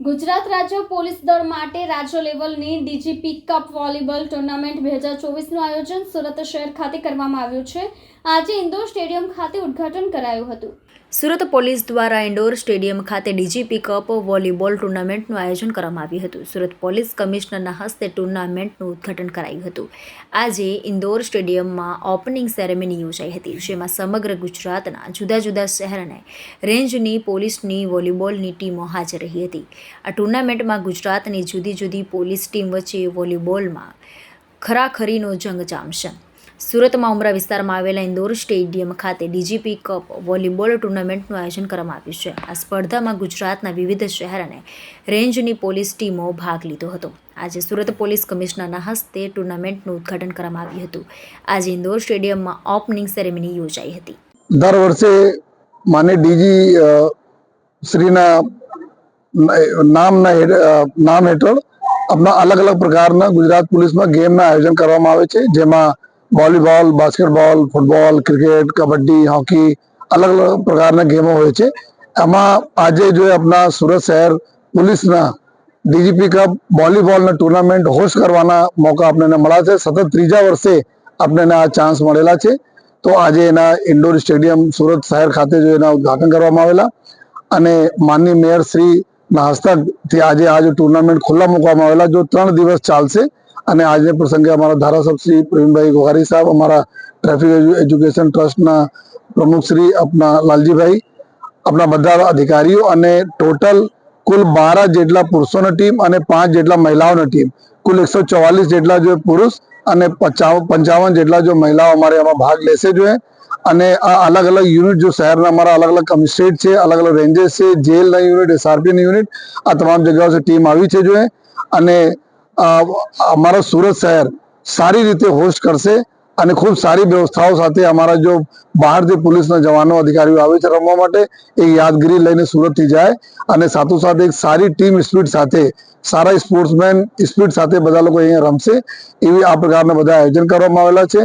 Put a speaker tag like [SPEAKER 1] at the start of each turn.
[SPEAKER 1] ગુજરાત રાજ્ય પોલીસ દળ માટે રાજ્ય લેવલની ડીજીપી કપ વોલીબોલ ટુર્નામેન્ટ બે હજાર ચોવીસનું આયોજન સુરત શહેર ખાતે કરવામાં આવ્યું છે. આજે ઇન્દોર સ્ટેડિયમ ખાતે ઉદ્ઘાટન કરાયું હતું.
[SPEAKER 2] સુરત પોલીસ દ્વારા ઇન્ડોર સ્ટેડિયમ ખાતે ડીજીપી કપ વોલીબોલ ટુર્નામેન્ટનું આયોજન કરવામાં આવ્યું હતું. સુરત પોલીસ કમિશનરના હસ્તે ટુર્નામેન્ટનું ઉદ્ઘાટન કરાયું હતું. આજે ઇન્દોર સ્ટેડિયમમાં ઓપનિંગ સેરેમની યોજાઈ હતી, જેમાં સમગ્ર ગુજરાતના જુદા જુદા શહેર અને રેન્જની પોલીસની વોલીબોલની ટીમો હાજર રહી હતી. આ ટુર્નામેન્ટમાં ગુજરાતની જુદી જુદી પોલીસ ટીમ વચ્ચે વોલીબોલમાં ખરાખરીનો જંગ જામશે. સુરતમાં ઉમરા વિસ્તારમાં આવેલા ઇન્દોર સ્ટેડિયમ ખાતે ડીજીપી કપ વોલીબોલ ટુર્નામેન્ટનું આયોજન કરવામાં આવ્યું છે. આ સ્પર્ધામાં ગુજરાતના વિવિધ શહેર અને રેન્જની પોલીસ ટીમો ભાગ લીધો હતો. આજે સુરત પોલીસ કમિશનરના હસ્તે ટુર્નામેન્ટનું ઉદ્ઘાટન કરવામાં આવ્યું હતું. આજે ઇન્દોર સ્ટેડિયમમાં ઓપનિંગ સેરેમની યોજાઈ હતી.
[SPEAKER 3] દર વર્ષે માને ડીજી શ્રીના નામના નામ હેઠળ અલગ અલગ પ્રકારના ગુજરાત પોલીસમાં ગેમના આયોજન કરવામાં આવે છે. જેમાં volleyball, basketball, football, cricket, kabaddi, hockey અલગ અલગ પ્રકારના ગેમો હોય છે. એમાં આજે જો આપણા સુરત શહેર પોલીસના ડીજીપી કપ વોલીબોલના ટુર્નામેન્ટ હોસ્ટ કરવાના મોકા આપણને મળ્યા છે. સતત ત્રીજા વર્ષે આપણને આ ચાન્સ મળેલા છે. તો આજે એના ઇન્ડોર સ્ટેડિયમ સુરત શહેર ખાતે જો એના ઉદ્ઘાટન કરવામાં આવેલા અને માનની મેયર શ્રી ના હસ્તકથી આજે જો ટુર્નામેન્ટ ખુલ્લા મૂકવામાં આવેલા. જો ત્રણ દિવસ ચાલશે અને આજે પ્રસંગે અમારા ધારાસભ્ય શ્રી પ્રવીણભાઈ ગોહારી સાહેબ, અમારા ટ્રાફિક એજ્યુકેશન ટ્રસ્ટના પ્રમુખ શ્રી આપણા લાલજીભાઈ આપણા બધા અધિકારીઓ અને ટોટલ કુલ બાર જેટલા પુરુષોની ટીમ અને પાંચ જેટલા મહિલાઓની ટીમ, કુલ એકસો ચોવાલીસ જેટલા જો પુરુષ અને પચાવ, પંચાવન જેટલા જો મહિલાઓ અમારે એમાં ભાગ લેશે જોઈએ અને આ અલગ અલગ યુનિટ જો શહેરના અમારા અલગ અલગ કમિશનરેટ છે, અલગ અલગ રેન્જેસ છે, જેલના યુનિટ, એસઆરપીની યુનિટ, આ તમામ જગ્યાઓથી ટીમ આવી છે જોઈએ અને અમારા સુરત શહેર સારી રીતે હોસ્ટ કરશે અને ખૂબ સારી વ્યવસ્થાઓ સાથે અમારા જો બહારથી પોલીસના જવાનો અધિકારીઓ આવે છે રમવા માટે, એ યાદગીરી લઈને સુરતથી જાય અને સાથોસાથ એક સારી ટીમ સ્પીડ સાથે, સારા સ્પોર્ટ્સમેન સ્પીડ સાથે બધા લોકો અહીંયા રમશે, એવી આ પ્રકારના બધા આયોજન કરવામાં આવેલા છે.